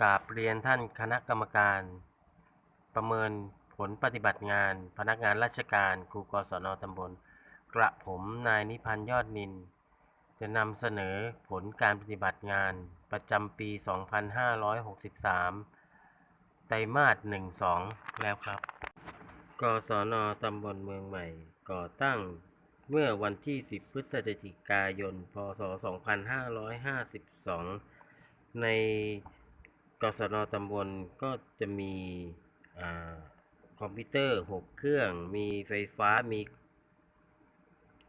กราบเรียนท่านคณะกรรมการ ประเมินผลปฏิบัติงาน พนักงานราชการครูกศนตำบล กระผมนายนิพันธ์ยอดนิน จะนำเสนอผลการปฏิบัติงานประจำปี 2563 ไตรมาส 1-2 แล้วครับ กศนตำบลเมืองใหม่ ก่อตั้งเมื่อวันที่ 10 พฤศจิกายน พศ 2552 ใน กศนตำบลก็จะมีอคอมพิวเตอร์6เครื่อง มีไฟฟ้า มี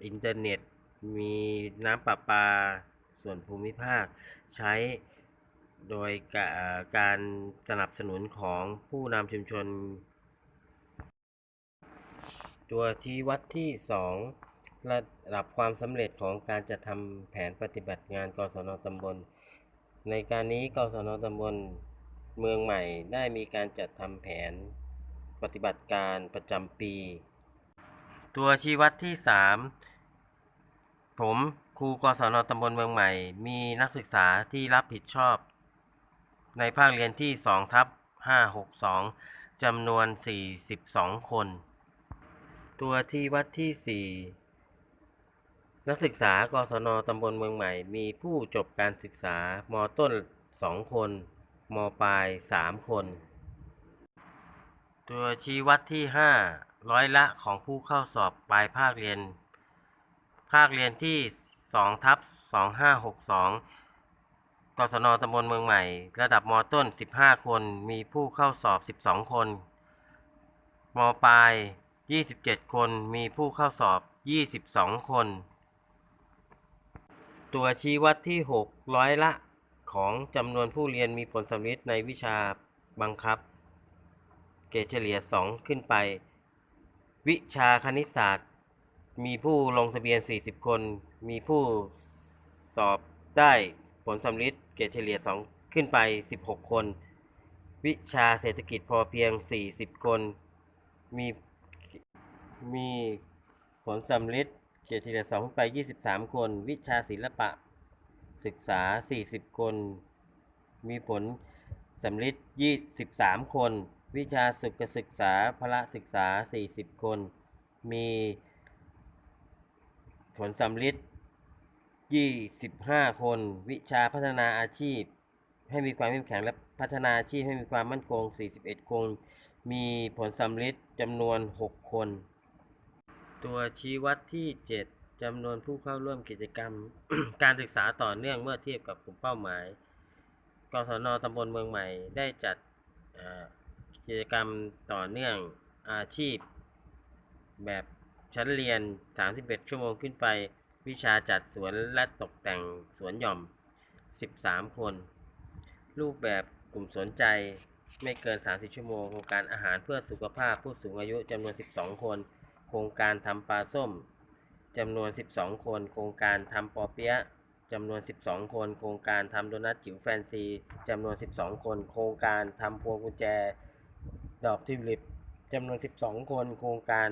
อินเทอร์เน็ต มีน้ำประปา ส่วนภูมิภาค ใช้โดยกาการสนับสนุนของผู้นำชุมชน ตัวชี้วัดที่ 2 ระดับความสำเร็จของการจัดทำแผนปฏิบัติงานกศนตำบล ในการนี้กศนตำบลเมืองใหม่ได้มีการจัดทำแผนปฏิบัติการประจำปี ตัวชี้วัดที่ 3 ผมครูกศนตำบลเมืองใหม่ มีนักศึกษาที่รับผิดชอบ ในภาคเรียนที่2ทับ562จำนวน 42 คน ตัวที่วัดที่ 4 นักศึกษากศนตำบลเมืองใหม่ มีผู้จบการศึกษามต้น 2 คน มปลาย 3 คน ตัวชี้วัดที่ 5 ร้อยละของผู้เข้าสอบปลายภาคเรียน ภาคเรียนที่2ทับ2562 กศนตำบลเมืองใหม่ ระดับมต้น 15 คน มีผู้เข้าสอบ 12 คน มปลาย 27 คน มีผู้เข้าสอบ 22 คน ตัวชี้วัดที่ 6 ร้อยละของจำนวนผู้เรียนมีผลสำเร็จในวิชาบังคับ เกรดเฉลี่ย 2 ขึ้นไป วิชาคณิตศาสตร์ มีผู้ลงทะเบียน 40 คน มีผู้สอบได้ผลสำเร็จเกรดเฉลี่ย 2 ขึ้นไป 16 คน วิชาเศรษฐกิจพอเพียง 40 คน มีมีผลสำเร็จ เกรดเฉลี่ย2ไป23คน วิชาศิลปะ ศึกษา40คน มีผลสำเร็จ23คน วิชาสุขศึกษาพละศึกษา40คน มีผลสำเร็จ25คน วิชาพัฒนาอาชีพ ให้มีความเข้มแข็งและพัฒนาอาชีพให้มีความมั่นคง 41 คน มีผลสำเร็จจำนวน 6 คน ตัวชี้วัดที่ 7จำนวนผู้เข้าร่วมกิจกรรม การศึกษาต่อเนื่องเมื่อเทียบกับกลุ่มเป้าหมาย กศนตำบลเมืองใหม่ ได้จัดกิจกรรมต่อเนื่องอาชีพ แบบชั้นเรียน 31 ชั่วโมงขึ้นไป วิชาจัดสวนและตกแต่งสวนหย่อม 13 คน รูปแบบกลุ่มสนใจไม่เกิน 30 ชั่วโมงโครงการอาหารเพื่อสุขภาพผู้สูงอายุจำนวน 12 คน โครงการทำปลาส้มจำนวน 12 คน โครงการทำปอเปี๊ยะจำนวน 12 คน โครงการทำโดนัทจิ๋วแฟนซีจำนวน 12 คน โครงการทำพวงกุญแจ ดอกทิวลิปจำนวน 12 คน โครงการ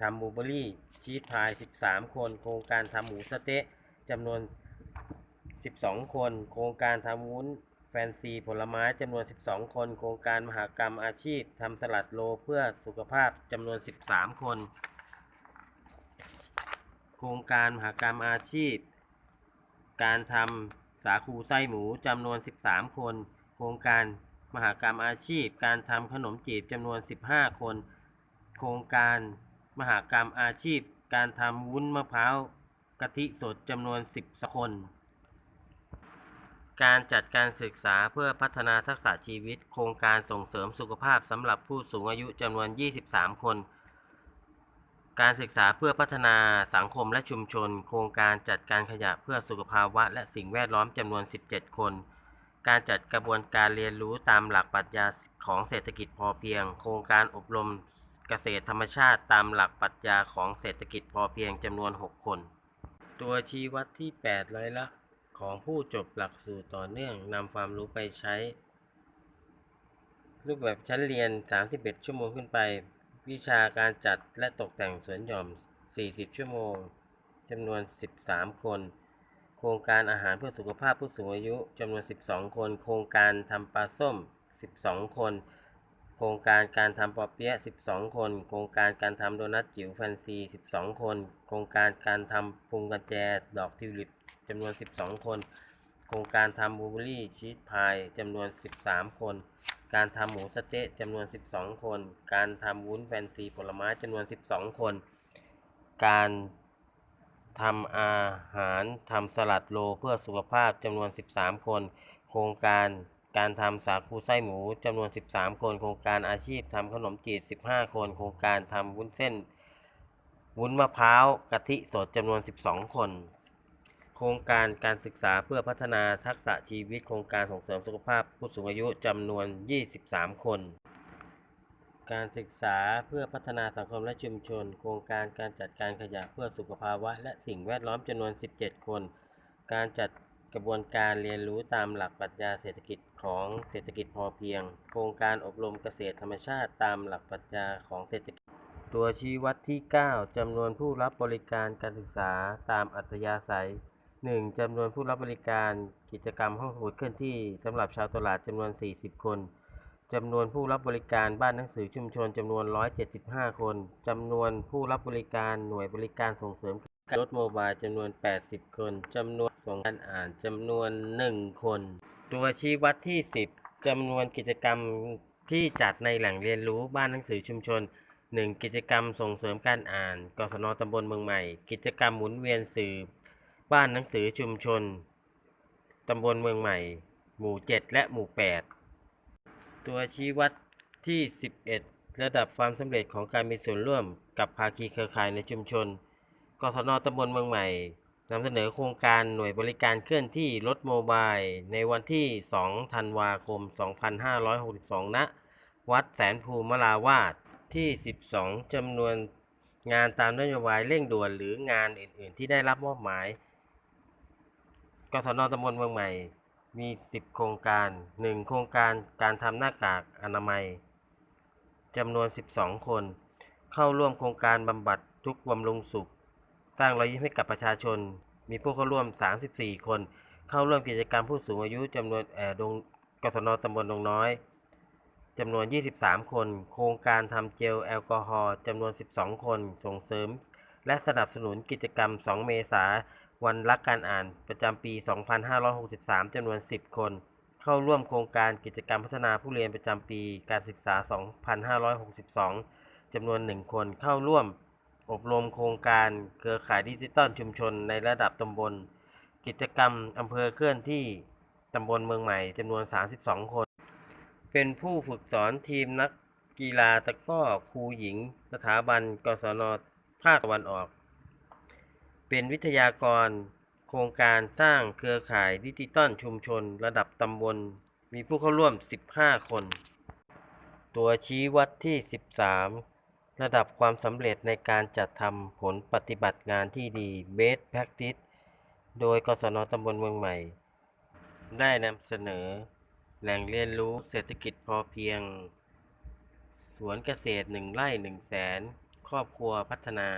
ทำบูเบอรี่ ชีสพาย 13 คน โครงการทำหมูสเต๊ะจำนวน 12 คน โครงการทำวุ้นแฟนซีผลไม้จำนวน 12 คน โครงการมหากรรมอาชีพทำสลัดโลเพื่อสุขภาพจำนวน 13 คน ครงการมหากรรมอาชีพ การทำสาคูไส้หมูจำนวน 13 คน โครงการมหากรรมอาชีพ การทำขนมจีบจำนวน 15 คน โครงการมหากรรมอาชีพ การทำวุ้นมะพร้าวกะทิสดจำนวน 10 คน การจัดการศึกษาเพื่อพัฒนาทักษะชีวิต โครงการส่งเสริมสุขภาพสำหรับผู้สูงอายุจำนวน 23 คน การศึกษาเพื่อพัฒนาสังคมและชุมชน โครงการจัดการขยะเพื่อสุขภาวะ และสิ่งแวดล้อมจำนวน 17 คน การจัดกระบวนการเรียนรู้ตามหลักปรัชญาของเศรษฐกิจพอเพียง โครงการอบรมเกษตรธรรมชาติตามหลักปรัชญาของเศรษฐกิจพอเพียงจำนวน 6 คน ตัวชี้วัดที่ 8 ร้อยละของผู้จบหลักสูตรต่อเนื่องนำความรู้ไปใช้ รูปแบบชั้นเรียน 31 ชั่วโมงขึ้นไป วิชาการจัดและตกแต่งสวนหย่อม 40 ชั่วโมงจำนวน 13 คน โครงการอาหารเพื่อสุขภาพผู้สูงอายุจำนวน 12 คน โครงการทำปลาส้ม 12 คน โครงการการทำปอเปี๊ยะ 12 คน โครงการการทำโดนัทจิ๋วแฟนซี 12 คน โครงการการทำพวงกุญแจดอกทิวลิปจำนวน 12 คน โครงการทำบลูเบอรี่ชีสพายจำนวน 13 คน การทำหมูสะเต๊ะจำนวน 12 คน การทำวุ้นแฟนซีผลไม้จำนวน 12 คน การทำอาหารทำสลัดโลเพื่อสุขภาพจำนวน 13 คน โครงการการทำสาคูไส้หมูจำนวน 13 คน โครงการอาชีพทำขนมจีบ15 คน โครงการทำวุ้นเส้น วุ้นมะพร้าวกะทิสดจำนวน 12 คน โครงการการศึกษาเพื่อพัฒนาทักษะชีวิตโครงการส่งเสริมสุขภาพผู้สูงอายุจำนวน 23 คน การศึกษาเพื่อพัฒนาสังคมและชุมชน โครงการการจัดการขยะเพื่อสุขภาวะ และสิ่งแวดล้อมจำนวน 17 คน การจัดกระบวนการเรียนรู้ตามหลักปรัชญาเศรษฐกิจของเศรษฐกิจพอเพียง โครงการอบรมเกษตรธรรมชาติตามหลักปรัชญาของเศรษฐกิจ ตัวชี้วัดที่ 9จำนวนผู้รับบริการการศึกษาตามอัธยาศัย 1. จำนวนผู้รับบริการกิจกรรมห้องสมุดเคลื่อนที่สำหรับชาวตลาดจำนวน 40 คนจำนวนผู้รับบริการบ้านหนังสือชุมชนจำนวน 175 คนจำนวนผู้รับบริการหน่วยบริการส่งเสริมรถโมบายจำนวน 80 คนจำนวนส่งการอ่านจำนวน 1 คน ตัวชี้วัดที่ 10จำนวนกิจกรรมที่จัดในแหล่งเรียนรู้บ้านหนังสือชุมชน 1. กิจกรรมส่งเสริมการอ่านกศนตำบลเมืองใหม่ กิจกรรมหมุนเวียนสื่อ บ้านหนังสือชุมชน ตำบลเมืองใหม่ หมู่ 7 และหมู่ 8 ตัวชี้วัดที่ 11 ระดับความสำเร็จของการมีส่วนร่วมกับภาคีเครือข่ายในชุมชน กศนตำบลเมืองใหม่นำเสนอโครงการหน่วยบริการเคลื่อนที่รถโมบายในวันที่ 2 ธันวาคม 2562 ณ วัดแสนภูมิลาวาสที่ 12 จำนวนงานตามนโยบายเร่งด่วนหรืองานอื่น ๆ ที่ได้รับมอบหมาย กศนตำบลเมืองใหม่ มี 10 โครงการ 1 โครงการการทำหน้ากากอนามัยจำนวน 12 คน เข้าร่วมโครงการบำบัดทุกบำรุงสุข สร้างรอยยิ้มให้กับประชาชน มีผู้เข้าร่วม 34 คน เข้าร่วมกิจกรรมผู้สูงอายุจำนวนเอ่อดงกศนตำบลดงน้อยจำนวน 23 คน โครงการทำเจลแอลกอฮอล์จำนวน 12 คน ส่งเสริม และสนับสนุนกิจกรรม 2 เมษายน วันรักการอ่านประจำปี 2563จำนวน 10 คน เข้าร่วมโครงการกิจกรรมพัฒนาผู้เรียนประจำปีการศึกษา 2562จำนวน 1 คน เข้าร่วมอบรมโครงการเครือข่ายดิจิตอลชุมชนในระดับตำบล กิจกรรมอำเภอเคลื่อนที่ตำบลเมืองใหม่จำนวน 32 คน เป็นผู้ฝึกสอนทีมนักกีฬาตะก้อครูหญิง สถาบันกศนภาคตะวันออก เป็นวิทยากร โครงการสร้างเครือข่ายดิจิตอลชุมชน ระดับตำบล มีผู้เข้าร่วม 15 คน ตัวชี้วัดที่ 13 ระดับความสำเร็จในการจัดทำผลปฏิบัติงานที่ดี Best Practice โดยกศนตำบลเมืองใหม่ ได้นำเสนอ แหล่งเรียนรู้เศรษฐกิจพอเพียง สวนเกษตรหนึ่งไร่หนึ่งแสน ครอบครัวพัฒนา